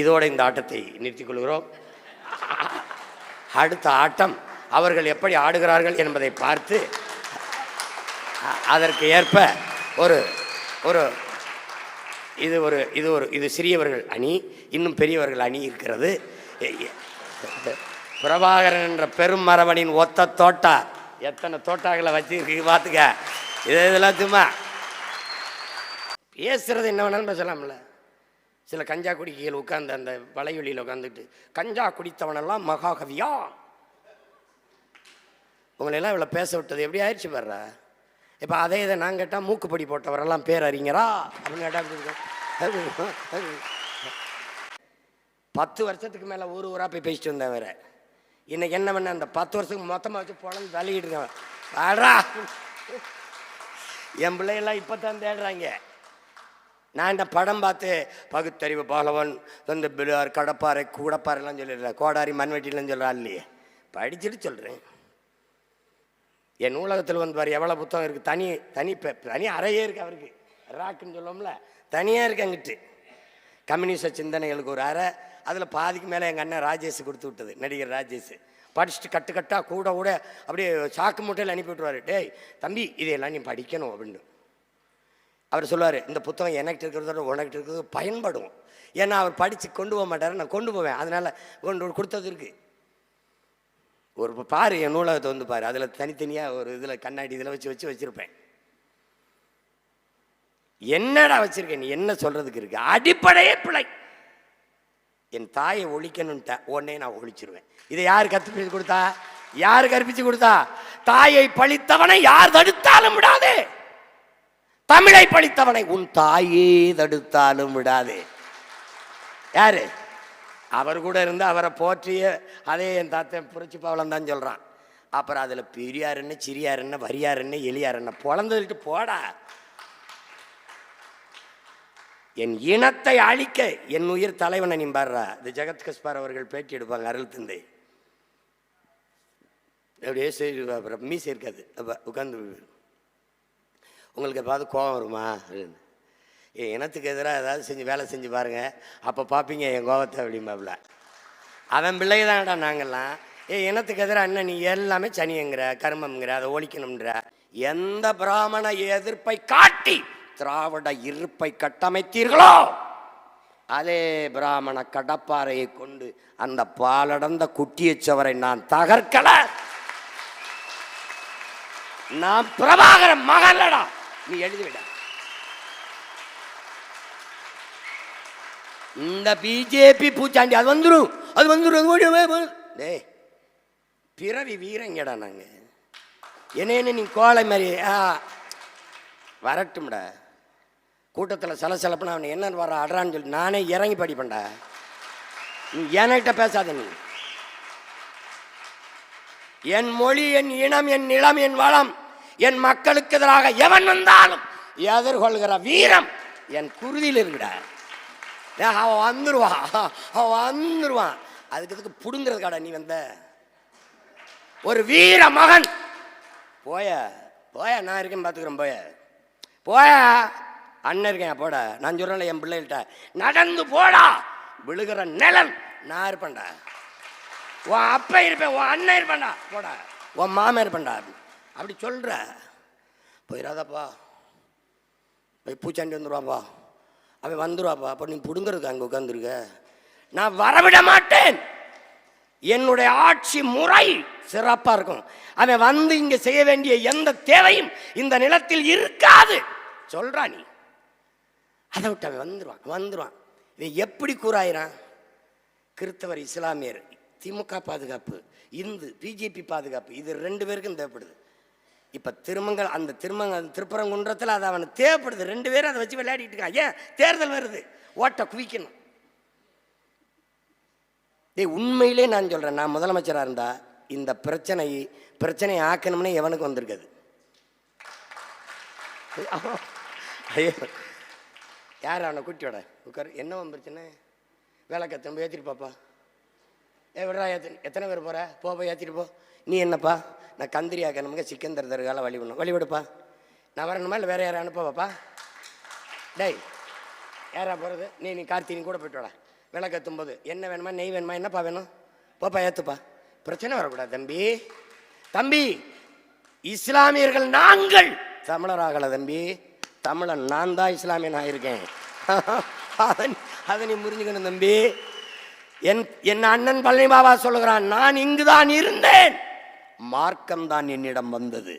இதோட இந்த ஆட்டத்தை நிறுத்திக் கொள்கிறோம். அடுத்த ஆட்டம் அவர்கள் எப்படி ஆடுகிறார்கள் என்பதை பார்த்து அதற்கு ஏற்ப ஒரு ஒரு இது ஒரு இது ஒரு இது சிறியவர்கள் அணி இன்னும் பெரியவர்கள் அணி இருக்கிறது. பிரபாகரன் என்ற பெரும் மரபணின் ஒத்த தோட்டா. எத்தனை தோட்டாக்களை வச்சிருக்கு பார்த்துக்க. இது இதெல்லாம் சும்மா. பேசுறது என்ன வேணாலும் பேசலாம்ல. சில கஞ்சா குடிக்கைகள் உட்கார்ந்து அந்த வலைவெளியில் உட்காந்துட்டு கஞ்சா குடித்தவனெல்லாம் மகாகவியா? உங்களெல்லாம் இவ்வளோ பேச விட்டது. எப்படி ஆயிடுச்சு வர்ற இப்போ அதே இதை நான் கேட்டால் மூக்குப்படி போட்டவரெல்லாம் பேர் அறிஞரா அப்படின்னு கேட்டால் பத்து வருஷத்துக்கு மேலே ஊர் ஊராக போய் பேசிட்டு வந்தேன் வேற. இன்னைக்கு என்ன பண்ண அந்த பத்து வருஷத்துக்கு மொத்தமாக வச்சு பொழந்து தள்ளிக்கிட்டு இருக்கேன். என் பிள்ளையெல்லாம் இப்போ தான் தேடுறாங்க. நான் இந்த படம் பார்த்து பகுத்தறிவு பாலவன் வந்து பிலார் கடப்பாறை கூடப்பாறைலாம் சொல்லிடுறேன் கோடாரி மண்வெட்டிலாம் சொல்கிறான் இல்லையே படிச்சுட்டு சொல்கிறேன் என் நூலகத்தில் வந்து பாரு எவ்வளோ புத்தகம் இருக்குது தனி தனி தனி அறையே இருக்குது அவருக்கு. ராக்குன்னு சொல்லுவோம்ல. தனியாக இருக்கு அங்கிட்டு. கம்யூனிஸ்ட சிந்தனைகளுக்கு ஒரு அறை. அதில் பாதிக்கு மேலே எங்கள் அண்ணன் ராஜேஷ் கொடுத்து விட்டது. நடிகர் ராஜேஷ். படிச்சுட்டு கட்டு கட்டாக கூட கூட அப்படியே சாக்கு மூட்டையில் அனுப்பி விட்டுருவாரு. டேய் தம்பி இதையெல்லாம் நீ படிக்கணும் அப்படின்னு. அவர் சொல்லுவார் இந்த புத்தகம் எனக்கிட்ட இருக்கிறதோட உனக்கிட்ட இருக்கிறது பயன்படும். ஏன்னா அவர் படித்து கொண்டு போக மாட்டார் நான் கொண்டு போவேன். அதனால் கொண்டு கொடுத்தது இருக்குது ஒரு பாரு என் நூலகத்தை வந்து பாரு. அதில் தனித்தனியாக ஒரு இதில் கண்ணாடி இதில் வச்சு வச்சு வச்சுருப்பேன். என்னடா வச்சுருக்கேன் நீ? என்ன சொல்கிறதுக்கு இருக்கு? அடிப்படையே பிழை. என் தாயை ஒழிக்கணும்ட்ட உடனே நான் ஒழிச்சிருவேன். இதை யார் கற்பிச்சு கொடுத்தா? யார் கற்பிச்சு கொடுத்தா? தாயை பழித்தவனை யார் தடுத்தாலும் விடாதே. தமிழை படித்தவனை உன் தாயே தடுத்தாலும் விடாதே. யாரு? அவர் கூட இருந்து அவரை போற்றிய அதே என் தாத்தன் புரட்சி பவளம் தான் சொல்கிறான் அப்புறம் அதில் பெரியார் என்ன சிறியார் என்ன வரியார் என்ன எளியார் என்ன பிறந்ததுட்டு போடா. என் இனத்தை அழிக்க என் உயிர் தலைவனை நீ இது இந்த ஜெகத் கஸ்பார் அவர்கள் பேட்டி எடுப்பாங்க அருள் தந்தை. அப்படியே சரி அப்புறம் மீசை இருக்காது. அப்போ உட்காந்து உங்களுக்கு எப்பாவது கோபம் வருமா? அப்படின்னு. என் இனத்துக்கு எதிராக ஏதாவது செஞ்சு வேலை செஞ்சு பாருங்கள் அப்போ பார்ப்பீங்க என் கோபத்தை அப்படிம்பாப்புல அவன் பிள்ளைய தான்டா நாங்கள்லாம் ஏன் இனத்துக்கு எதிராக என்ன நீ எல்லாமே சனியங்கிற கர்மம்ங்கிற அதை ஒழிக்கணும்ன்ற. எந்த பிராமண எதிர்ப்பை காட்டி திராவிட இருப்பை கட்டமைத்தீர்களோ அதே பிராமண கடப்பாறையை கொண்டு அந்த பாலடந்த குட்டியச்சவரை நான் தகர்க்கல. நான் பிரபாகரன் மகன்லடா நீ எழுதிவிட. இந்த பிஜேபி பூச்சாண்டி அது வந்துடும் அது வந்துடும் ஓடி டேய் பிறவி வீரங்கடா நாங்க. என்னன்னு நீ கோலை மாதிரி ஆ வரட்டும்டா. கூட்டத்தில் சலசலப்புனா அவனை என்ன வர அடுறான்னு சொல்லி நானே இறங்கி படிப்பேன்டா. நீ என்கிட்ட பேசாத நீ. என் மொழி என் இனம் என் நிலம் என் வளம். என் மக்களுக்கு எதிராக எவன் வந்தாலும் எதிர்கொள்கிற வீரம் என் குருதியில் இருக்குடா. அவன் வந்துருவான். அவன் வந்துருவான். அதுக்கு இதுக்கு பிடுங்கிறதுக்காடா நீ வந்த? ஒரு வீர மகன். போய போய நான் இருக்கேன் பார்த்துக்கிறேன் போய. போய அண்ணன் இருக்கேன் போட. நான் சொல்கிறேன் என் பிள்ளைகிட்ட நடந்து போடா. விழுகிற நிலம் நான் இருப்பேன்டா. உன் அப்பா இருப்பேன் உன் அண்ணன் இருப்பேன்டா. போடா. உன் மாமன் இருப்பேன்டா. அப்படி சொல்கிற போயிடாதப்பா போய் பூச்சாண்டி வந்துடுவாப்பா அவன் வந்துடுவாப்பா அப்போ நீ பிடுங்கிறதுக்கு அங்கே உட்காந்துருக்க நான் வரவிட மாட்டேன். என்னுடைய ஆட்சி முறை சிறப்பாக இருக்கும். அவன் வந்து இங்கே செய்ய வேண்டிய எந்த தேவையும் இந்த நிலத்தில் இருக்காது. சொல்கிறா நீ. அதை விட்டு அவன் வந்துடுவான் வந்துடுவான் இவன் எப்படி கூறாயிறான்? கிறித்தவர் இஸ்லாமியர் திமுக பாதுகாப்பு இந்து பிஜேபி பாதுகாப்பு இது ரெண்டு பேருக்கும் தேவைப்படுது. இப்போ திருமங்கல் அந்த திருமங்க திருப்பரங்குன்றத்தில் அது அவனுக்கு தேவைப்படுது. ரெண்டு பேரும் அதை வச்சு விளையாடிட்டு இருக்கான் ஏன்? தேர்தல் வருது. ஓட்டை குவிக்கணும். டே உண்மையிலே நான் சொல்கிறேன் நான் முதலமைச்சராக இருந்தால் இந்த பிரச்சனை பிரச்சனையை ஆக்கணும்னே எவனுக்கு வந்திருக்குது. ஐயோ. யார் அவனை கூட்டியோட உட்கார். என்னவன் பிரச்சனை? வேலை போய் ஏற்றிட்டு பாப்பா. ஏ விடுறா எத்தனை பேர் போகிற போ போய் ஏற்றிட்டு போ. நீ என்னப்பா? நான் கந்திரி ஆக்கணுமுங்க சிக்கந்தர் தருகால வழி விடணும். வழி விடுப்பா. நான் வரணுமா இல்லை வேறு யாரும் அனுப்பவாப்பா? டேய் யாரா போகிறது நீ நீ கார்த்தி கூட போய்ட்டு வாடா. விளக்கத்தும் போது என்ன வேணுமா நெய் வேணுமா என்னப்பா வேணும்? போப்பா ஏத்துப்பா. பிரச்சனை வரக்கூடாது தம்பி. தம்பி இஸ்லாமியர்கள் நாங்கள். தமிழராகல தம்பி. தமிழன் நான் தான் இஸ்லாமியன் ஆயிருக்கேன். அதை அதை நீ முறிஞ்சுக்கணும் தம்பி. என் என் அண்ணன் பழனி பாபா சொல்லுகிறான் நான் இங்குதான் இருந்தேன். மார்க்கம் தான் என்னிடம் வந்தது.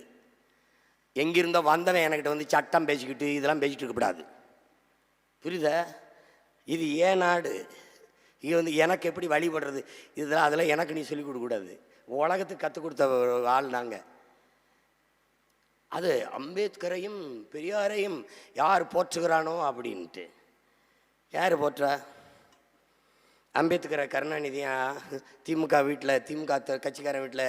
எங்கிருந்தோ வந்தவன் என்கிட்ட வந்து சட்டம் பேசிக்கிட்டு இதெல்லாம் பேசிகிட்டு இருக்கக்கூடாது புரியுதா? இது ஏன் நாடு? இது வந்து எனக்கு எப்படி வழிபடுறது? இதெல்லாம் அதெல்லாம் எனக்கு நீ சொல்லிக் கொடுக்கக்கூடாது உலகத்துக்கு கற்றுக் கொடுத்த ஆள் நாங்கள் அது அம்பேத்கரையும் பெரியாரையும் யார் போற்றுகிறானோ அப்படின்ட்டு. யார் போற்றா? அம்பேத்கரை கருணாநிதியா திமுக வீட்டில் திமுக கட்சிக்காரன் வீட்டில்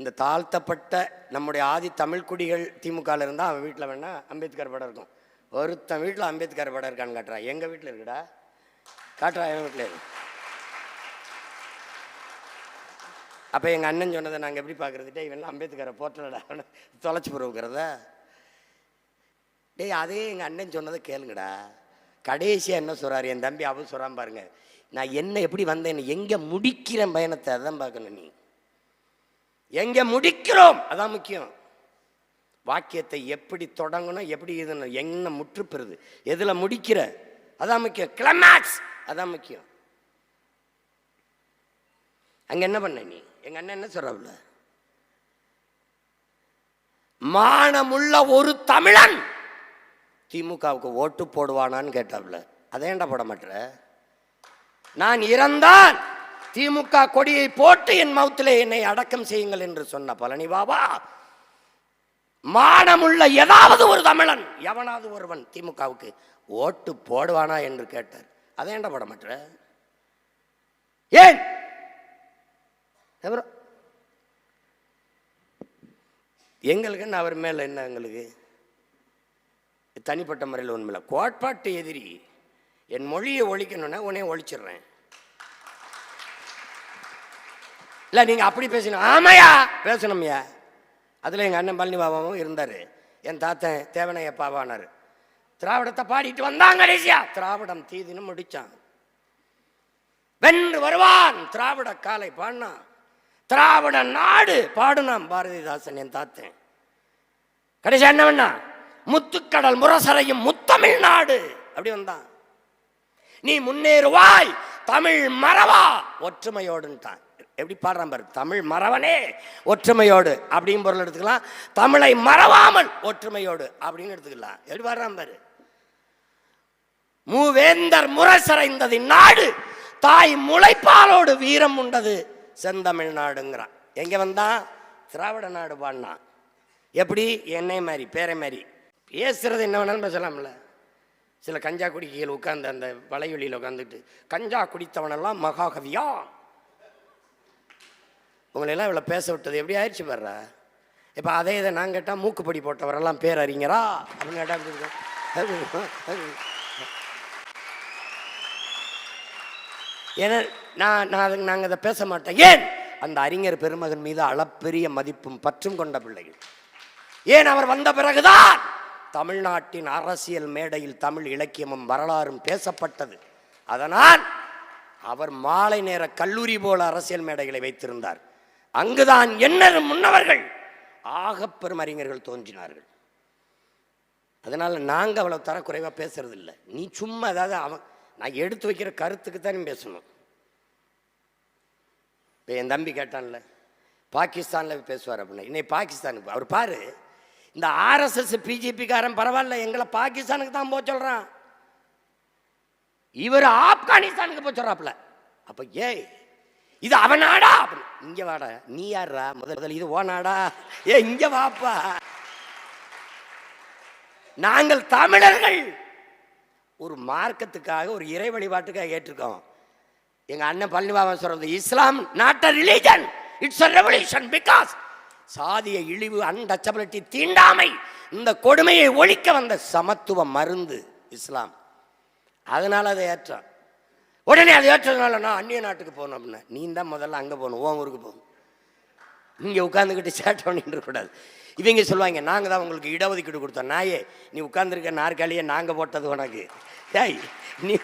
இந்த தாழ்த்தப்பட்ட நம்முடைய ஆதி தமிழ்குடிகள் திமுகவில் இருந்தால் அவன் வீட்டில் வேணால் அம்பேத்கர் படம் இருக்கும். ஒருத்தன் வீட்டில் அம்பேத்கர் படம் இருக்கான்னு காட்டுறா. எங்கள் வீட்டில் இருக்குடா? காட்டுறா என் வீட்டில் இருக்கு அப்போ எங்கள் அண்ணன் சொன்னதை நாங்கள் எப்படி பார்க்குறது டேய் இவன் அம்பேத்கரை போட்டலடா தொலைச்சி போகிறத டேய் அதே எங்கள் அண்ணன் சொன்னதை கேளுங்கடா. கடைசியாக என்ன சொல்கிறார் என் தம்பி அவன் சொல்கிறான் பாருங்கள் நான் என்ன எப்படி வந்தேன் எங்கே முடிக்கிறேன் பயணத்தை அதான் பார்க்கணும் நீ. எங்கே முடிக்கிறோம்? அதான் முக்கியம். வாக்கியத்தை எப்படி தொடங்கணும் எப்படி இது என்ன முற்றுப்பெறுது எதில் முடிக்கிற? அதான் முக்கியம். கிளமேக்ஸ் அதான் முக்கியம். அங்கே என்ன பண்ண நீ? எங்கள் அண்ணன் என்ன சொல்றவுல மானமுள்ள ஒரு தமிழன் திமுகவுக்கு ஓட்டு போடுவானான்னு கேட்டாப்ல அதேண்டா போட மாட்டேற? நான் இறந்தால் திமுக கொடியை போட்டு என் மௌத்திலே என்னை அடக்கம் செய்யுங்கள் என்று சொன்ன பழனி பாபா மானமுள்ள ஏதாவது ஒரு தமிழன் எவனாவது ஒருவன் திமுகவுக்கு ஓட்டு போடுவானா என்று கேட்டார். அதேண்டா போட மாட்டேற? ஏன்? அப்புறம் எங்களுக்கு அவர் மேல என்ன எங்களுக்கு? தனிப்பட்ட முறையில் உண்மையில கோட்பாட்டு எதிரி. என் மொழியை ஒழிக்கணும்னா உடனே ஒழிச்சிடுறேன். இல்லை நீங்கள் அப்படி பேசணும். ஆமையா? பேசணும்யா. அதில் எங்கள் அண்ணன் பழனி பாபாவும் இருந்தார். என் தாத்தன் தேவனைய பாபானார் திராவிடத்தை பாடிட்டு வந்தாங்க கடைசியா திராவிடம் தீதினு முடிச்சான். வென்று வருவான். திராவிட காலை பாடினான். திராவிட நாடு பாடுனான் பாரதிதாசன் என் தாத்தன். கடைசியா என்ன? பண்ணா முத்துக்கடல் முரசரையும் முத்தமிழ் நாடு. அப்படி வந்தான். நீ முன்னேறுவாய். தமிழ் மறவா. ஒற்றுமையோடுன்ட்டான் எப்படி பாடுறான் பாரு. தமிழ் மறவனே ஒற்றுமையோடு அப்படின்னு பொருள் எடுத்துக்கலாம். தமிழை மறவாமல் ஒற்றுமையோடு அப்படின்னு எடுத்துக்கலாம். எப்படி பாடுறான் பாரு. மூவேந்தர் முரசரைந்தது நாடு தாய் முளைப்பாலோடு வீரம் உண்டது செந்தமிழ் நாடுங்கிறான் எங்கே வந்தான்? திராவிட நாடு பாடினான். எப்படி? என்னை மாதிரி பேரை மாதிரி. பேசுறது என்ன வேணாலும் பேசலாம்ல. சில கஞ்சா குடிக்கையில் உட்காந்து அந்த வலைவெளியில் உட்காந்துட்டு கஞ்சா குடித்தவனெல்லாம் மகாகவியா? உங்களெல்லாம் இவ்வளோ பேச விட்டது. எப்படி ஆயிடுச்சு பாருறா இப்போ அதே இதை நான் கேட்டால் மூக்குப்படி போட்டவரெல்லாம் பேர் அறிஞரா அப்படின்னு கேட்டால் ஏன்னா நான் நான் அதுக்கு நாங்கள் இதை பேச மாட்டேன் ஏன்? அந்த அறிஞர் பெருமகன் மீது அளப்பெரிய மதிப்பும் பற்றும் கொண்ட பிள்ளைகள். ஏன் அவர் வந்த பிறகுதான்? தமிழ்நாட்டின் அரசியல் மேடையில் தமிழ் இலக்கியமும் வரலாறும் பேசப்பட்டது. அதனால் அவர் மாலை நேர கல்லூரி போல அரசியல் மேடைகளை வைத்திருந்தார். அங்குதான் என்னது முன்னவர்கள் ஆகப்பெரும் அறிஞர்கள் தோன்றினார்கள். அதனால் நாங்கள் அவ்வளோ தரக்குறைவாக பேசுறது இல்லை நீ சும்மா ஏதாவது அவன் நான் எடுத்து வைக்கிற கருத்துக்கு தான் நீ பேசணும். இப்போ என் தம்பி கேட்டான்ல பாகிஸ்தானில் பேசுவார் அப்படின்னா. இன்னைக்கு பாகிஸ்தானுக்கு அவர் பாரு இந்த ஆர்எஸ்எஸ் பிஜேபிக்காரன் பரவாயில்ல எங்களை பாகிஸ்தானுக்கு தான் போக சொல்கிறான் இவர் ஆப்கானிஸ்தானுக்கு போக சொல்கிறாப்புல அப்போ ஏய் இது அவனாடா அப்படின்னு இங்கே வாடா நீ யாரா முதல் முதல் இது ஓ நாடா? ஏ இங்கே வாப்பா. நாங்கள் தமிழர்கள். ஒரு மார்க்கத்துக்காக ஒரு இறை வழிபாட்டுக்காக ஏற்றிருக்கோம் எங்கள் அண்ணன் பழனிபாபன் சொல்றது Islam not a religion it's a revolution because சாதிய இழிவு அன்டச்சபிலிட்டி தீண்டாமை இந்த கொடுமையை ஒழிக்க வந்த சமத்துவ மருந்து இஸ்லாம். அதனால் அதை ஏற்றான். உடனே அதை ஏற்றதுனால நான் அந்நிய நாட்டுக்கு போகணும் அப்படின்னா நீ தான் முதல்ல அங்கே போகணும் ஓன் ஊருக்கு போகணும். இங்கே உட்காந்துக்கிட்டு சேட்டை பண்ணிட்டு இருக்கக்கூடாது. இவங்க சொல்லுவாங்க நாங்கள் தான் உங்களுக்கு இடஒதுக்கீடு கொடுத்தோம். நாயே நீ உட்காந்துருக்க நாற்காலியே நாங்கள் போட்டது உனக்கு. ஏய் நீ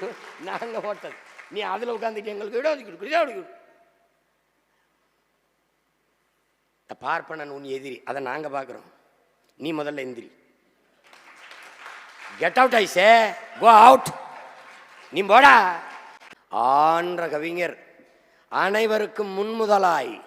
நாங்கள் போட்டது. நீ அதில் உட்காந்துட்டு எங்களுக்கு இடஒதுக்கீடு கொடு, இடஒதுக்கீடு இந்த பார்ப்பனன் உன் எதிரி. அதை நாங்கள் பார்க்குறோம். நீ முதல்ல எந்திரி. கெட் அவுட் ஐசே. கோ அவுட் நீ போடா. ஆன்ற கவிஞர் அனைவருக்கும் முன்முதலாய்.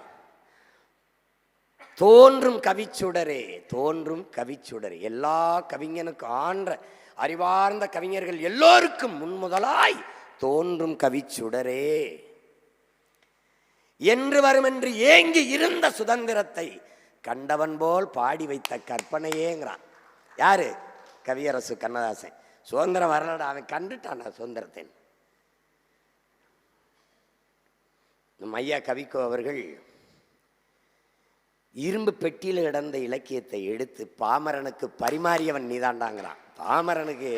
தோன்றும் கவிச்சுடரே தோன்றும் கவிச்சுடரே. எல்லா கவிஞனுக்கும் ஆன்ற அறிவார்ந்த கவிஞர்கள் எல்லோருக்கும் முன்முதலாய் தோன்றும் கவிச்சுடரே. என்று வரும் என்று ஏங்கி இருந்த சுதந்திரத்தை கண்டவன் போல் பாடி வைத்த கற்பனையேங்கிறான். யாரு? கவியரசு கண்ணதாசன். சுதந்திரம் வரலடா அவன் கண்டுட்டான் சுதந்திரத்தை. நம்ம ஐயா கவிக்கோ அவர்கள் இரும்பு பெட்டியில் கிடந்த இலக்கியத்தை எடுத்து பாமரனுக்கு பரிமாறியவன் நீதாண்டாங்கிறான். பாமரனுக்கு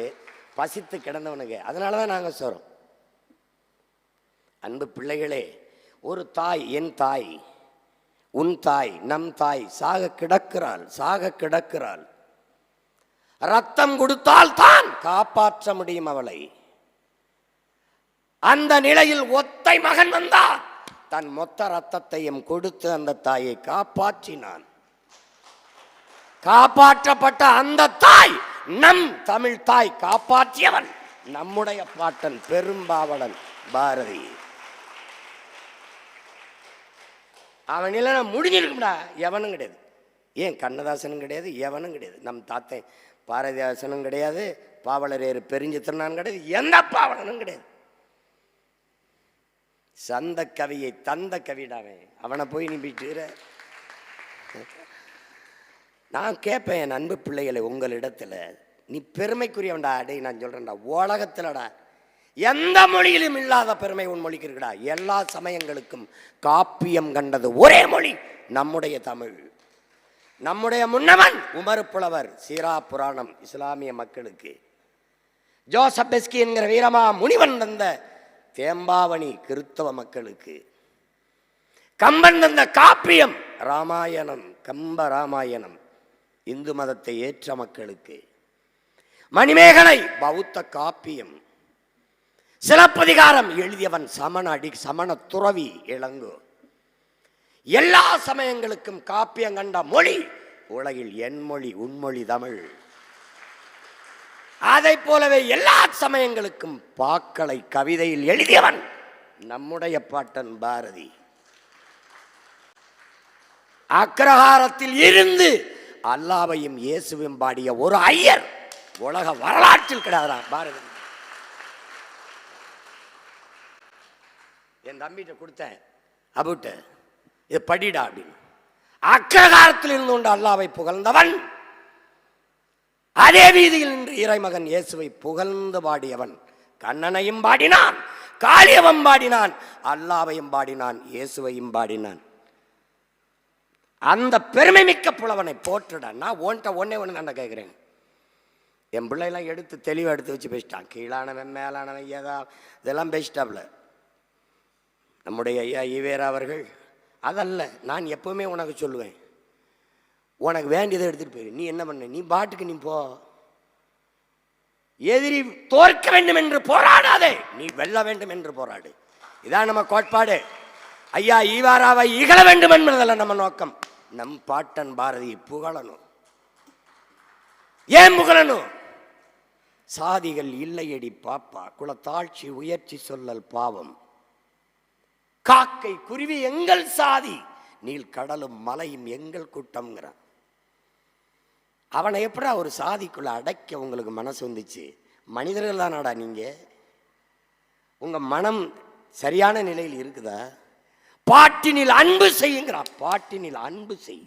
பசித்து கிடந்தவனுக்கு. அதனால தான் நாங்கள் சொல்கிறோம் அன்பு பிள்ளைகளே ஒரு தாய் என் தாய் உன் தாய் நம் தாய் சாக கிடக்கிறாள் சாக கிடக்கிறாள். ரத்தம் கொடுத்தால் தான் காப்பாற்ற முடியும் அவளை. அந்த நிலையில் ஒத்தை மகன் வந்தார் தன் மொத்த ரத்தத்தையும் கொடுத்து அந்த தாயை காப்பாற்றினான். காப்பாற்றப்பட்ட அந்த தாய் நம் தமிழ் தாய் காப்பாற்றியவன். நம்முடைய பாட்டன் பெரும்பாவலன் பாரதி. அவன் இல்லைனா முடிஞ்சிருக்கும்டா. எவனும் கிடையாது. ஏன் கண்ணதாசனும் கிடையாது எவனும் கிடையாது. நம் தாத்தை பாரதிதாசனும் கிடையாது பாவலரேறு பெருஞ்சித்திரனான் கிடையாது எந்த பாவலனும் கிடையாது. சந்த கவியை தந்த கவிடாவே அவனை. போய் நீ போயிட்டுற நான் கேட்பேன் என் அன்பு பிள்ளைகளை உங்களிடத்தில். நீ பெருமைக்குரியவன்டா. அடே நான் சொல்கிறேன்டா உலகத்துலடா. எந்த மொழியிலும் இல்லாத பெருமை உன் மொழிக்கு இருக்கடா. எல்லா சமயங்களுக்கும் காப்பியம் கண்டது ஒரே மொழி நம்முடைய தமிழ். நம்முடைய முன்னவன் உமர் புலவர் சீரா புராணம் இஸ்லாமிய மக்களுக்கு. ஜோசப் பெஸ்கி என்கிற வீரமா முனிவன் தந்த தேம்பாவணி கிறித்தவ மக்களுக்கு. கம்பன் தந்த காப்பியம் ராமாயணம் கம்ப ராமாயணம் இந்து மதத்தை ஏற்ற மக்களுக்கு. மணிமேகலை பௌத்த காப்பியம் சிலப்பதிகாரம் எழுதியவன் சமண அடி சமண துறவி இளங்கு. எல்லா சமயங்களுக்கும் காப்பியம் கண்ட மொழி உலகில் என் மொழி உன்மொழி தமிழ். அதை போலவே எல்லா சமயங்களுக்கும் பாக்களை கவிதையில் எழுதியவன் நம்முடைய பாட்டன் பாரதி. அக்ரஹாரத்தில் இருந்து அல்லாவையும் இயேசுவையும் பாடிய ஒரு ஐயர் உலக வரலாற்றில் கிடையாதுடா பாரதி. என் தம்பிகிட்ட கொடுத்தேன். அபுட்ட இது படிடா அப்படின்னு. அக்ரகாரத்தில் இருந்து கொண்டு அல்லாவை புகழ்ந்தவன் அதே வீதியில் நின்று இறைமகன் இயேசுவை புகழ்ந்து பாடியவன் கண்ணனையும் பாடினான் காளியவன் பாடினான் அல்லாவையும் பாடினான் இயேசுவையும் பாடினான். அந்த பெருமை மிக்க புலவனை போற்றுடா. நான் ஓன்ட்ட ஒன்னே ஒன்று நான் கேட்குறேன் என் பிள்ளையெல்லாம் எடுத்து தெளிவாக எடுத்து வச்சு பேசிட்டான். கீழானவன் மேலானவன் ஏதா இதெல்லாம் பேசிட்டாப்ல. நம்முடைய ஐயா ஈவேரா அவர்கள் அதல்ல நான் எப்போவுமே உனக்கு சொல்லுவேன். உனக்கு வேண்டியதை எடுத்துகிட்டு போயிரு. நீ என்ன பண்ண? நீ பாட்டுக்கு நீ போ. எதிரி தோற்க வேண்டும் என்று போராடாதே. நீ வெல்ல வேண்டும் என்று போராடு. இதான் நம்ம கோட்பாடு. ஐயா ஈவாராவை இகழ வேண்டும் என்பதல்ல நம்ம நோக்கம். நம் பாட்டன் பாரதி புகழணும். ஏன் புகழணும்? சாதிகள் இல்லையடி பாப்பா. குலத்தாட்சி உயர்ச்சி சொல்லல் பாவம். காக்கை குருவி எங்கள் சாதி. நீல் கடலும் மலையும் எங்கள் கூட்டம்ங்கிறான். அவனை எப்படா ஒரு சாதிக்குள்ள அடைக்க உங்களுக்கு மனசு வந்துச்சு? மனிதர்கள் தானாடா நீங்க? உங்க மனம் சரியான நிலையில் இருக்குதா? பாட்டினில் அன்பு செய்யுங்கிறா பாட்டினில் அன்பு செய்.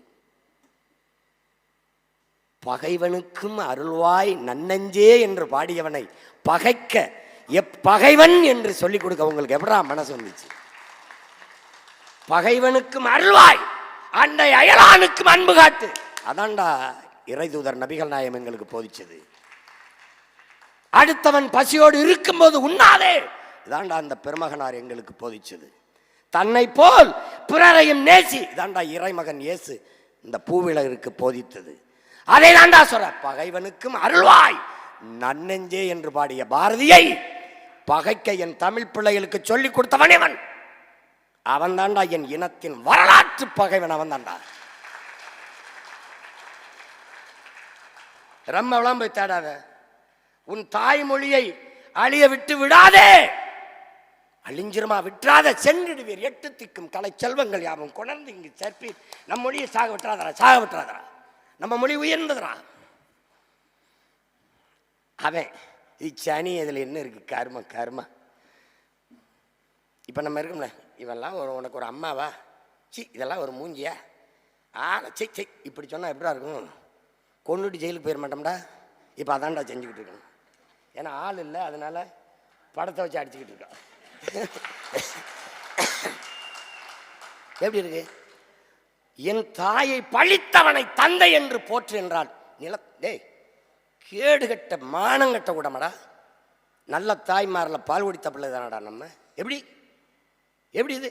பகைவனுக்கும் அருள்வாய் நன்னஞ்சே என்று பாடியவனை பகைக்க எப் பகைவன் என்று சொல்லிக் கொடுக்க உங்களுக்கு எப்படா மனசு வந்துச்சு? பகைவனுக்கும் அருள்வாய். அண்டை அயலானுக்கும் அன்பு காட்டு. அதான்டா இறைதூதர் நபிகள் நாயம் எங்களுக்கு போதிச்சது. அடுத்தவன் பசியோடு இருக்கும்போது உண்ணாதே. இதாண்டா அந்த பெருமகனார் எங்களுக்கு போதிச்சது. தன்னை போல் பிறரையும் நேசி. இதாண்டா இறைமகன் இயேசு இந்த பூவிலருக்கு போதித்தது. அதை தாண்டா சொல்ற பகைவனுக்கும் அருள்வாய். நன்னெஞ்சே என்று பாடிய பாரதியை பகைக்க என் தமிழ் பிள்ளைகளுக்கு சொல்லிக் கொடுத்தவன் இவன். அவன் தாண்டா என் இனத்தின் வரலாற்று பகைவன் அவன் தாண்டா ரொம்ப போய் தேடாத. உன் தாய்மொழியை அழிய விட்டு விடாதே. அழிஞ்சிருமா விட்டுறாத. சென்றிடுவீர் எட்டு திக்கும் கலை செல்வங்கள் யாவும் கொணர்ந்து இங்கு சேர்ப்பீர். நம் மொழியை சாக விட்டுறாதரா சாக விட்டுறாதரா நம்ம மொழி உயர்ந்ததுரா அவன் இச்சனி இதில் என்ன இருக்கு? கர்ம கர்ம இப்போ நம்ம இருக்கோம்ல இவெல்லாம் ஒரு உனக்கு ஒரு அம்மாவா? சி இதெல்லாம் ஒரு மூஞ்சியா? ஆ சி சி இப்படி சொன்னால் எப்படா இருக்கும்? கொண்டுட்டு ஜெயிலுக்கு போயிட மாட்டோம்டா? இப்போ அதான்டா செஞ்சுக்கிட்டு இருக்கணும். ஏன்னா ஆள் இல்லை அதனால் படத்தை வச்சு அடிச்சுக்கிட்டு இருக்கோம். எப்படி இருக்கு? என் தாயை பழித்தவனை தந்தை என்று போற்று என்றால் நில டேய் கேடுகட்ட மானங்கட்ட கூடமாடா? நல்ல தாய்மாரில் பால் குடித்த பிள்ளை தானடா நம்ம? எப்படி? எப்படி இது?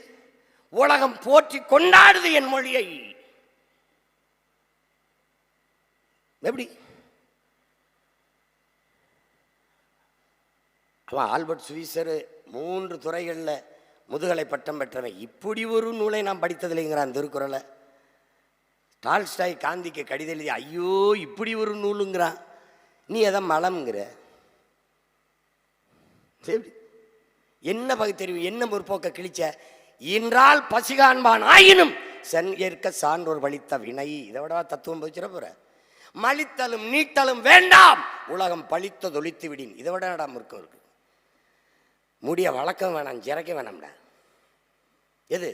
உலகம் போற்றி கொண்டாடுது என் மொழியை. எப்படி? அவன் ஆல்பர்ட் சுவிசரு மூன்று துறைகளில் முதுகலை பட்டம் பெற்றவன் இப்படி ஒரு நூலை நான் படித்ததில்லைங்கிறான் திருக்குறளை. டால்ஸ்டாய் காந்திக்கு கடிதம் எழுதி ஐயோ இப்படி ஒரு நூலுங்கிறான். நீ எதை மலம்ங்கிற? சரி என்ன பகுத்தறிவு என்ன முற்போக்க கிழிச்ச? இன்றால் பசிகான்பான் ஆயினும் சென் ஏற்க சான்றோர் வலித்த வினை. இதை விட தத்துவம் போச்சுட போற? மலித்தலும் நீட்டலும் வேண்டாம். உலகம் பழித்த தொழித்து விடின். இதை விட என்னடா இருக்கு? முடிய வழக்கம் வேணாம் ஜிறக்க வேணாம்டா. எது?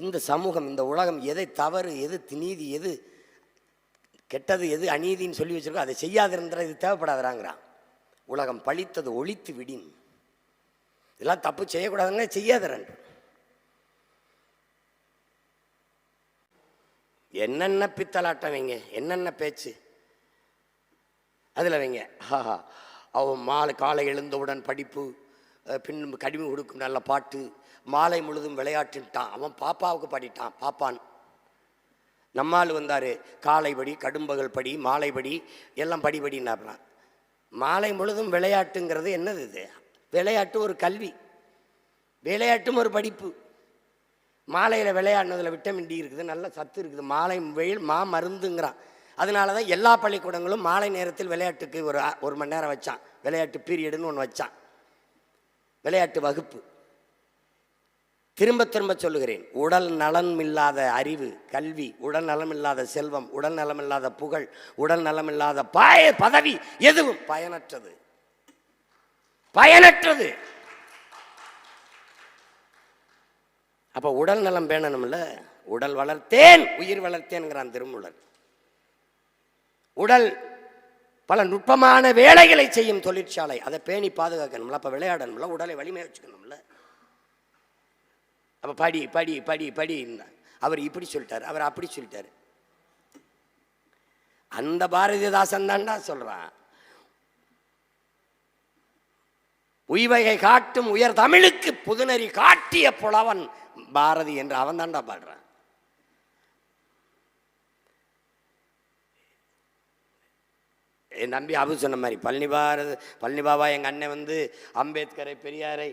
இந்த சமூகம் இந்த உலகம் எதை தவறு எது நீதி எது கெட்டது எது அநீதின்னு சொல்லி வச்சிருக்கோ அதை செய்யாதிருந்தா இது தேவைப்படாதாங்கிறான் உலகம் பழித்தது ஒழித்து விடின். இதெல்லாம் தப்பு செய்யக்கூடாதுங்க செய்யாதரன் என்னென்ன பித்தலாட்டம் வைங்க என்னென்ன பேச்சு. அதில் வைங்க. ஹாஹா அவன் மாலை காலை எழுந்தவுடன் படிப்பு பின் கடிமை கொடுக்கும் நல்ல பாட்டு மாலை முழுதும் விளையாட்டுட்டான் அவன் பாப்பாவுக்கு பாடிட்டான் பாப்பான். நம்மால் வந்தார் காலை படி கடும்பகல் படி மாலை படி எல்லாம் படிபடினார்லாம் மாலை முழுதும் விளையாட்டுங்கிறது என்னது இது? விளையாட்டு ஒரு கல்வி. விளையாட்டும் ஒரு படிப்பு. மாலையில் விளையாடினதில் விட்டமின் டி இருக்குது நல்ல சத்து இருக்குது. மாலை வெயில் மா மருந்துங்கிறான். அதனால தான் எல்லா பள்ளிக்கூடங்களும் மாலை நேரத்தில் விளையாட்டுக்கு ஒரு ஒரு மணி நேரம் வச்சான். விளையாட்டு பீரியடுன்னு ஒன்று வச்சான். விளையாட்டு வகுப்பு. திரும்ப திரும்ப சொல்லுகிறேன். உடல் நலமில்லாத அறிவு கல்வி உடல் நலமில்லாத செல்வம் உடல் நலமில்லாத புகழ் உடல் நலமில்லாத பாய பதவி எதுவும் பயனற்றது. பயனற்றது. அப்ப உடல் நலம் பேணணும்ல உடல் வளர்த்தேன் உயிர் வளர்த்தேன்கிறான் திருமூலர் உடல் பல நுட்பமான வேலைகளை செய்யும் தொழிற்சாலை. அதை பேணி பாதுகாக்கணும்ல அப்ப விளையாடணும்ல உடலை வலிமையா வச்சுக்கணும்ல. அப்ப படி படி படி படி. அவர் இப்படி சொல்லிட்டார் அவர் அப்படி சொல்லிட்டார். அந்த பாரதிதாசன் தான்டா சொல்றான். உய்வகை காட்டும் உயர் தமிழுக்கு புதுநெறி காட்டிய புலவன் பாரதி என்று அவன் தான்டா பாடுறான். என் நம்பி அபு சொன்ன மாதிரி பழனி பாரத பழனி பாபா எங்கள் அண்ணன் வந்து அம்பேத்கரை பெரியாரை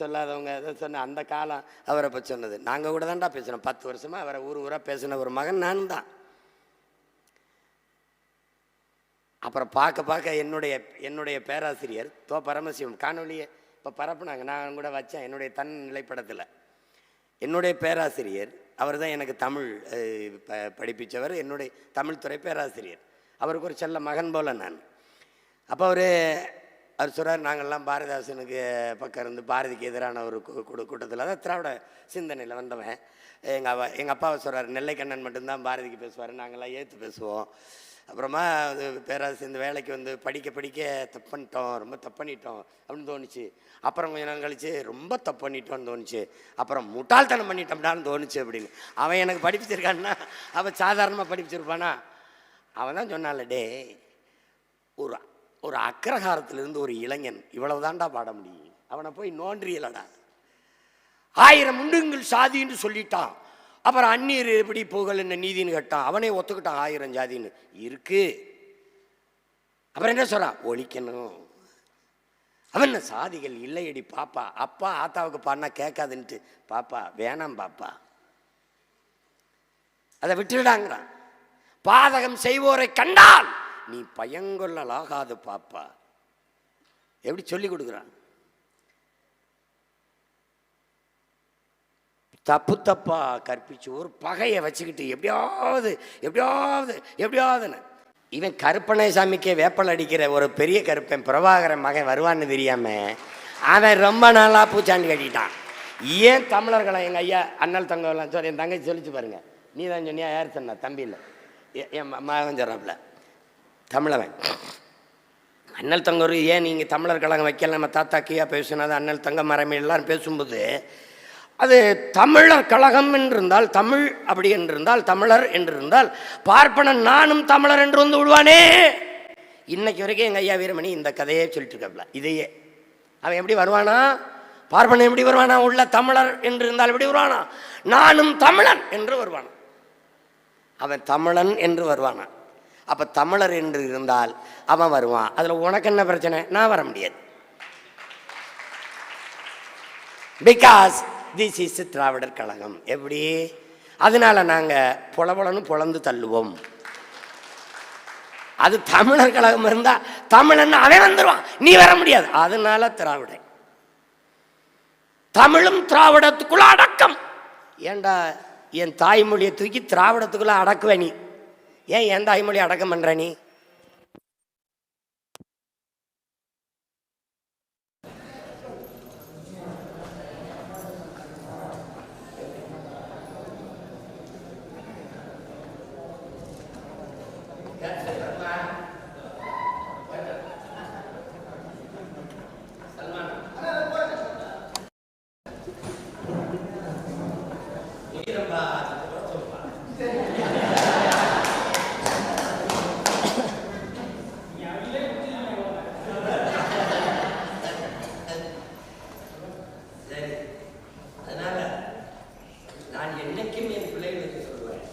சொல்லாதவங்க அதை சொன்ன அந்த காலம் அவரை பற்றி சொன்னது. நாங்கள் கூட தான்டா பேசுகிறோம் பத்து வருஷமாக அவரை ஊர் ஊராக பேசின ஒரு மகன் நான் தான் அப்புறம் பார்க்க பார்க்க என்னுடைய என்னுடைய பேராசிரியர் தோ பரமசிவம் காணொலியை இப்போ பரப்புனாங்க. நான் கூட வச்சேன் என்னுடைய தன் நிலைப்படத்தில். என்னுடைய பேராசிரியர் அவர் தான் எனக்கு தமிழ் ப படிப்பிச்சவர். என்னுடைய தமிழ்துறை பேராசிரியர். அவருக்கு ஒரு செல்ல மகன் போல நான். அப்போ அவர் அவர் சொல்கிறார் நாங்கள்லாம் பாரதிதாசனுக்கு பக்கம் இருந்து பாரதிக்கு எதிரான ஒரு கூட்டத்தில் தான் திராவிட சிந்தனையில் வந்தவன். எங்கள் அவ எங்கள் அப்பாவை சொல்கிறார் நெல்லைக்கண்ணன் மட்டும்தான் பாரதிக்கு பேசுவார் நாங்கள்லாம் ஏற்று பேசுவோம். அப்புறமா அது பேராசிரியர் இந்த வேலைக்கு வந்து படிக்க படிக்க தப்பு பண்ணிட்டோம் ரொம்ப தப்பு பண்ணிட்டோம் அப்படின்னு தோணுச்சு. அப்புறம் கொஞ்ச நாள் கழிச்சு ரொம்ப தப்பு பண்ணிட்டோம்னு தோணுச்சு. அப்புறம் முட்டாள்தனம் பண்ணிட்டோம்டான்னு தோணுச்சு அப்படின்னு. அவன் எனக்கு படிப்பிச்சிருக்கான்னா அவன் சாதாரணமாக படிப்பிச்சிருப்பானா? அவன் தான் சொன்னால டே ஒரு ஒரு அக்ரஹாரத்திலிருந்து ஒரு இளைஞன் இவ்வளவு தான்டா பாட முடியும். அவனை போய் நோன்றியலடா. ஆயிரம் உண்டுங்கள் சாதின்னு சொல்லிட்டான். அப்புறம் அந்நீர் எப்படி புகழ் என்ன நீதின்னு கேட்டான் அவனே ஒத்துக்கிட்டான் ஆயிரம் ஜாதின்னு. இருக்கு. அப்புறம் என்ன சொல்றான் ஒழிக்கணும். அவன் என்ன சாதிகள் இல்லையடி பாப்பா. அப்பா ஆத்தாவுக்கு பாடினா கேட்காதுன்ட்டு பாப்பா வேணாம் பாப்பா. அதை விட்டுடாங்கிறான் பாதகம் செய்வோரை கண்டால் நீ பயங்கொள்ளலாகாது பாப்பா. எப்படி சொல்லி கொடுக்குறான்? தப்பு தப்பா கற்பிச்சு ஒரு பகையை வச்சுக்கிட்டு எப்படியாவது எப்படியாவது எப்படியாவதுன்னு. இவன் கருப்பனை சாமிக்கே வேப்பல் அடிக்கிற ஒரு பெரிய கருப்பன் பிரபாகரன் மகன் வருவான்னு தெரியாம அவன் ரொம்ப நாளா பூச்சாண்டி கட்டிட்டான். ஏன் தமிழர்களை எங்கள் ஐயா அண்ணல் தங்கலாம் சொல்லி என் தங்கச்சி சொல்லிச்சு பாருங்க. நீ தான் சொன்னியா யார் சொன்னா? தம்பி இல்லை. என் மகன் சொல்கிறாப்புல தமிழவன். அண்ணல் தங்கர் ஏன் நீங்கள் தமிழர் கழகம் வைக்கல? நம்ம தாத்தா கியா பேசினது அண்ணல் தங்க மரமே எல்லாரும் பேசும்போது அது தமிழர் கழகம் என்றிருந்தால் தமிழ் அப்படி என்றிருந்தால் தமிழர் என்றிருந்தால் பார்ப்பனன் நானும் தமிழர் என்று வந்து விடுவானே. இன்னைக்கு வரைக்கும் எங்கள் ஐயா வீரமணி இந்த கதையே சொல்லிட்டு இருக்காப்ல இதையே. அவன் எப்படி வருவானா? பார்ப்பனன் எப்படி வருவானா? உள்ள தமிழர் என்று இருந்தால் எப்படி வருவானா? நானும் தமிழன் என்று வருவானா? அவன் தமிழன் என்று வருவானா? அப்போ தமிழர் என்று இருந்தால் அவன் வருவான். அதில் உனக்கு என்ன பிரச்சனை? நான் வர முடியாது. Because this is Dravidar Kazhagam. எப்படி? அதனால நாங்கள் புலபுலன்னு புலந்து தள்ளுவோம். அது தமிழர் கழகம் இருந்தால் தமிழன் அவன் வந்துடுவான் நீ வர முடியாது. அதனால திராவிடன் தமிழும் திராவிடத்துக்குள்ள அடக்கம். ஏண்டா என் தாய்மொழியை தூக்கி திராவிடத்துக்குள்ள அடக்குவ நீ? ஏன் என் தாய்மொழி அடக்கம் பண்ணுற நீ அதனால நான் என்னைக்கும் என் பிள்ளைகளுக்கு சொல்லுவேன்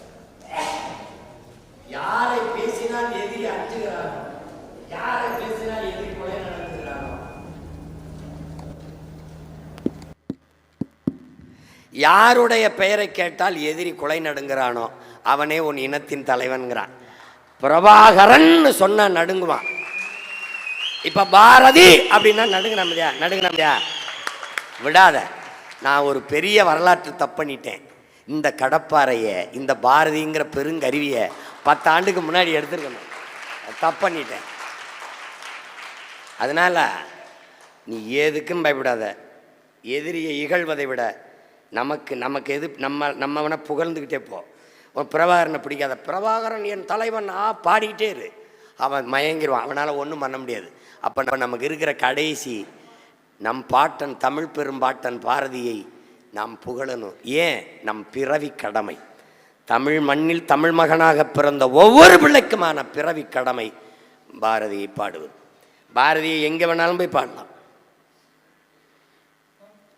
யாரை பேசினால் எதிரி அஞ்சுகிறானோ யாரை பேசினால் எதிரி கொலை நடத்துகிறானோ யாருடைய பெயரை கேட்டால் எதிரி கொலை நடுங்கிறானோ அவனே உன் இனத்தின் தலைவன்கிறான். பிரபாகரன் சொன்ன நடுங்குவான். இப்ப பாரதி அப்படின்னா நடுங்கினா முடியா நடுங்கினா விடாத. நான் ஒரு பெரிய வரலாற்று தப்பண்ணிட்டேன் இந்த கடப்பாறையை இந்த பாரதிங்கிற பெருங்கருவியை பத்து ஆண்டுக்கு முன்னாடி எடுத்துருக்கணும். தப்பண்ணிட்டேன் அதனால நீ எதுக்கும் பயப்படாத. எதிரியை இகழ்வதை விட நமக்கு நமக்கு எது நம்ம நம்மவனை புகழ்ந்துக்கிட்டே போ. உன் பிரபாகரனை பிடிக்காத. பிரபாகரன் என் தலைவன் ஆ பாடிக்கிட்டே இரு. அவன் மயங்கிடுவான் அவனால் ஒன்றும் பண்ண முடியாது. அப்போ நம்ம நமக்கு இருக்கிற கடைசி நம் பாட்டன் தமிழ் பெரும்பாட்டன் பாரதியை நாம் புகழணும். ஏன்? நம் பிறவி கடமை. தமிழ் மண்ணில் தமிழ் மகனாக பிறந்த ஒவ்வொரு பிள்ளைக்குமான பிறவி கடமை பாரதியை பாடுவது. பாரதியை எங்கே வேணாலும் போய் பாடலாம்.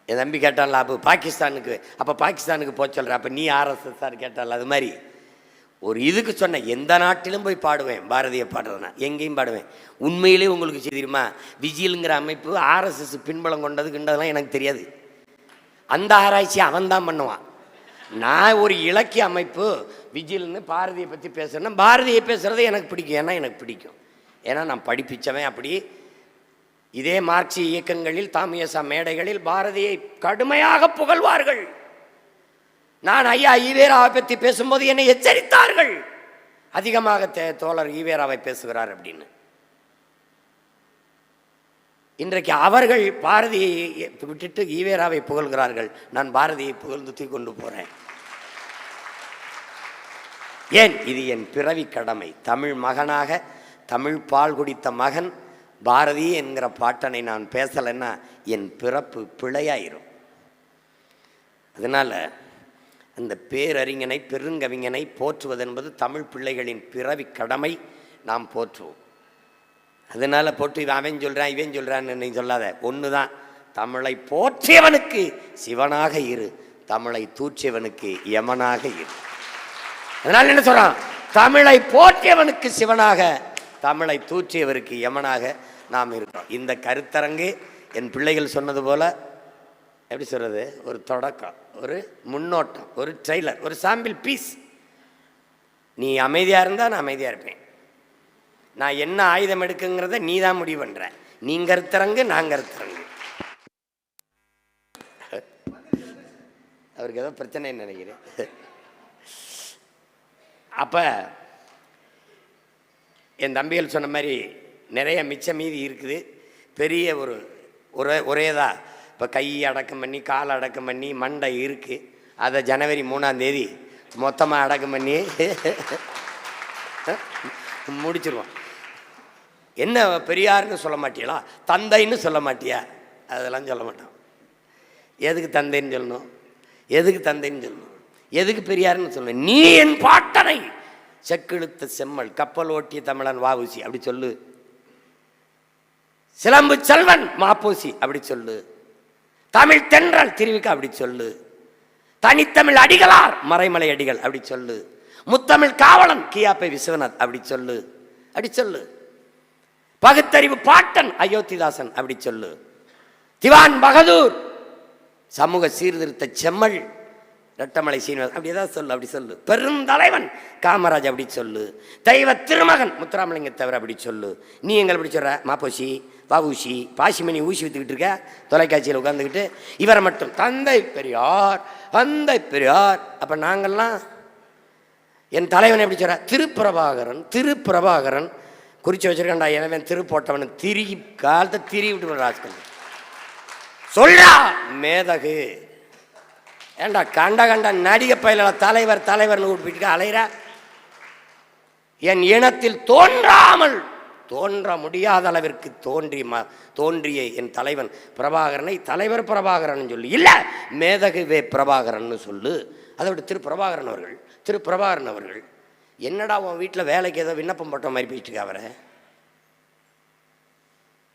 என் தம்பி கேட்டான்ல அப்போ பாகிஸ்தானுக்கு அப்போ பாகிஸ்தானுக்கு போக சொல்கிற அப்போ நீ ஆர்எஸ்எஸ்ஆர் கேட்டால அது மாதிரி. ஒரு இதுக்கு சொன்னேன் எந்த நாட்டிலும் போய் பாடுவேன் பாரதியை பாடுறதுனா எங்கேயும் பாடுவேன். உண்மையிலே உங்களுக்கு தெரியுமா? விஜிலுங்கிற அமைப்பு ஆர்எஸ்எஸ் பின்பலம் கொண்டதுக்குன்றதெல்லாம் எனக்கு தெரியாது. அந்த ஆராய்ச்சி அவன் தான் பண்ணுவான். நான் ஒரு இலக்கிய அமைப்பு விஜில்னு பாரதியை பற்றி பேசுகிறேன்னா பாரதியை பேசுகிறது எனக்கு பிடிக்கும். ஏன்னா எனக்கு பிடிக்கும். ஏன்னா நான் படிப்பிச்சவன் அப்படி இதே மார்க்சிய இயக்கங்களில் தாமியசா மேடைகளில் பாரதியை கடுமையாக புகழ்வார்கள். நான் ஐயா ஈவேராவை பற்றி பேசும்போது என்னை எச்சரித்தார்கள். அதிகமாக தோழர் ஈவேராவை பேசுகிறார் அப்படின்னு. இன்றைக்கு அவர்கள் பாரதியை விட்டுட்டு ஈவேராவை புகழ்கிறார்கள். நான் பாரதியை புகழ்ந்து தூக்கி கொண்டு போறேன். ஏன்? இது என் பிறவி கடமை. தமிழ் மகனாக தமிழ் பால் குடித்த மகன் பாரதி என்கிற பாட்டனை நான் பேசலைன்னா என் பிறப்பு பிழையாயிரும். அதனால் அந்த பேரறிஞனை பெருங்கவிஞனை போற்றுவது என்பது தமிழ் பிள்ளைகளின் பிறவி கடமை நாம் போற்றுவோம். அதனால போட்டு இவன் அவன் சொல்கிறான் இவன் சொல்கிறான்னு நீ சொல்லாத. ஒன்று தான் தமிழை போற்றியவனுக்கு சிவனாக இரு. தமிழை தூற்றியவனுக்கு யமனாக இரு. அதனால் என்ன சொல்கிறான் தமிழை போற்றியவனுக்கு சிவனாக தமிழை தூற்றியவருக்கு யமனாக நாம் இருக்கிறோம். இந்த கருத்தரங்கு என் பிள்ளைகள் சொன்னது போல் எப்படி சொல்கிறது ஒரு தொடக்கம் ஒரு முன்னோட்டம் ஒரு ட்ரெய்லர் ஒரு சாம்பிள் பீஸ். நீ அமைதியாக இருந்தால் நான் அமைதியாக இருப்பேன். நான் என்ன ஆயுதம் எடுக்குங்கிறத நீ தான் முடிவு பண்ணுற நீ கருத்தரங்கு நான் கருத்தரங்கு. அவருக்கு ஏதோ பிரச்சனைன்னு நினைக்கிறேன். அப்போ என் தம்பிகள் சொன்ன மாதிரி நிறைய மிச்ச மீதி இருக்குது. பெரிய ஒரு ஒரே ஒரேதா. இப்போ கை அடக்கம் பண்ணி கால் அடக்கம் பண்ணி மண்டை இருக்குது அதை ஜனவரி மூணாம் தேதி மொத்தமாக அடக்கம் பண்ணி முடிச்சிருவோம். என்ன பெரியார்னு சொல்ல மாட்டியலா? தந்தைன்னு சொல்ல மாட்டியா? அதெல்லாம் சொல்ல மாட்டோம். எதுக்கு தந்தைன்னு சொல்லணும்? எதுக்கு தந்தைன்னு சொல்லணும்? எதுக்கு பெரியார்னு சொல்லணும்? நீ என் பாட்டனை செக்கிழுத்த செம்மல் கப்பல் ஓட்டிய தமிழன் வாவுசி அப்படி சொல்லு. சிலம்பு செல்வன் மாப்பூசி அப்படி சொல்லு. தமிழ் தென்றல் திருவிக்க அப்படி சொல்லு. தனித்தமிழ் அடிகளார் மறைமலை அடிகள் அப்படி சொல்லு. முத்தமிழ் காவலன் கியாப்பை விஸ்வநாத் அப்படி சொல்லு. அப்படி சொல்லு. பகுத்தறிவு பாட்டன் அயோத்திதாசன் அப்படி சொல்லு. திவான் பகதூர் சமூக சீர்திருத்த செம்மல் ரெட்டமலை சீனிவாசன். அப்படி ஏதாவது சொல்லு அப்படி சொல்லு. பெருந்தலைவன் காமராஜ் அப்படி சொல்லு. தெய்வ திருமகன் முத்துராமலிங்க தவிர அப்படி சொல்லு. நீ எங்களை அப்படி சொல்கிற மாப்போசி வவுசி பாசிமணி ஊசி வித்துக்கிட்டு இருக்க? தொலைக்காட்சியில் உட்காந்துக்கிட்டு இவரை மட்டும். தந்தை பெரியார் தந்தை பெரியார். அப்போ நாங்கள்லாம் என் தலைவன் எப்படி சொல்கிற திருப்பிரபாகரன் திருப்பிரபாகரன். குறித்து வச்சிருக்கேன்டா எனவே திருப்போட்டவன் திருகி காலத்தை திரி விட்டு ராஜ்கல் சொல்றா மேதகு. ஏண்டா கண்ட கண்ட நடிக பயில தலைவர் தலைவர்னு கூப்பிட்டு அலைகிற என் இனத்தில் தோன்றாமல் தோன்ற முடியாத அளவிற்கு தோன்றி ம தோன்றிய என் தலைவன் பிரபாகரனை தலைவர் பிரபாகரன் சொல்லு. இல்லை மேதகு வே பிரபாகரன் சொல்லு. அதை விட திரு பிரபாகரன் அவர்கள் திரு பிரபாகரன் அவர்கள் என்னடா உன் வீட்டில் வேலைக்கு ஏதோ விண்ணப்பம் போட்ட மாதிரி போயிட்டு அவரை?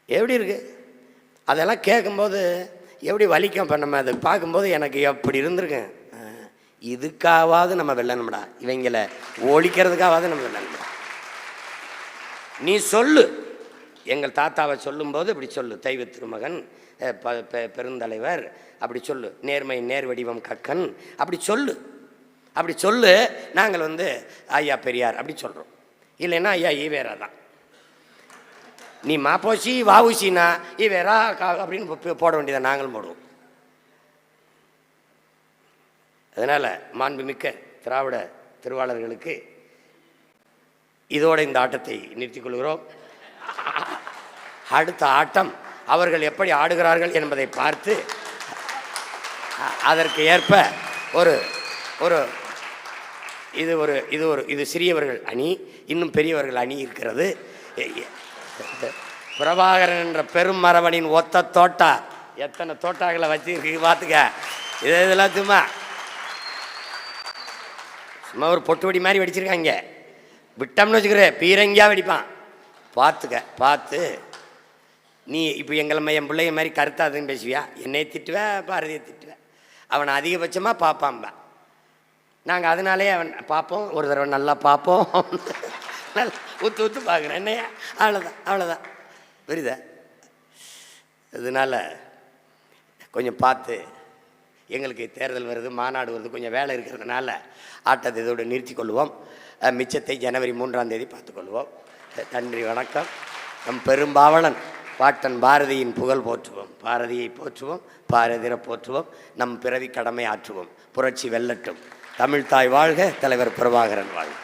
எப்படி இருக்கு? அதெல்லாம் கேட்கும்போது எப்படி வலிக்கும்? இப்போ நம்ம அதை பார்க்கும்போது எனக்கு எப்படி இருந்திருக்கேன் இதுக்காவது நம்ம வெல்லணும்டா. இவங்களை ஒழிக்கிறதுக்காவது நம்ம வெல்லணும்டா. நீ சொல்லு. எங்கள் தாத்தாவை சொல்லும்போது இப்படி சொல்லு. தெய்வ திருமகன் பெ- பெருந்தலைவர் அப்படி சொல்லு. நேர்மை நேர் வடிவம் கக்கன் அப்படி சொல்லு. அப்படி சொல்லு. நாங்கள் வந்து ஐயா பெரியார் அப்படி சொல்கிறோம் இல்லைன்னா ஐயா ஈவேரா தான். நீ மாப்போசி வாவுசினா இவரா அப்படின்னு போட வேண்டியதை நாங்களும் போடுவோம். அதனால் மாண்புமிக்க திராவிட திருவாளர்களுக்கு இதோட இந்த ஆட்டத்தை நிறுத்திக் கொள்கிறோம். அடுத்த ஆட்டம் அவர்கள் எப்படி ஆடுகிறார்கள் என்பதை பார்த்து அதற்கு ஏற்ப ஒரு ஒரு இது ஒரு இது ஒரு இது சிறியவர்கள் அணி இன்னும் பெரியவர்கள் அணி இருக்கிறது. பிரபாகரன் என்ற பெரும் மரபணின் ஒத்த தோட்டா. எத்தனை தோட்டாக்களை வச்சிருக்கு பார்த்துக்க. இது இதெல்லாம் சும்மா. சும்மா ஒரு பொட்டு வெடி மாதிரி வெடிச்சிருக்காங்க விட்டோம்னு வச்சுக்கிற பீரங்கியா வெடிப்பான். பார்த்துக்க பார்த்து. நீ இப்போ எங்களை என் பிள்ளைய மாதிரி கருத்தாதுன்னு பேசுவியா? என்னை திட்டுவ பாரதியை திட்டுவேன் அவனை அதிகபட்சமாக பார்ப்பான்பா. நாங்கள் அதனாலே அவன் பார்ப்போம் ஒரு தடவை நல்லா பார்ப்போம். நல்லா ஊற்று ஊற்று பார்க்குறேன். என்னையா? அவ்வளோதான் அவ்வளோதான் புரியுதா? அதனால் கொஞ்சம் பார்த்து எங்களுக்கு தேர்தல் வருது மாநாடு வருது கொஞ்சம் வேலை இருக்கிறதுனால ஆட்டத்தை இதோடு நிறுத்தி கொள்வோம். மிச்சத்தை ஜனவரி மூன்றாம் தேதி பார்த்துக்கொள்வோம் நன்றி வணக்கம். நம் பெரும்பாவலன் பாட்டன் பாரதியின் புகழ் போற்றுவோம். பாரதியை போற்றுவோம் பாரதியரை போற்றுவோம் நம் பிறவி கடமை ஆற்றுவோம். புரட்சி வெல்லட்டும். தமிழ்தாய் வாழ்க தலைவர் பிரபாகரன் வாழ்க.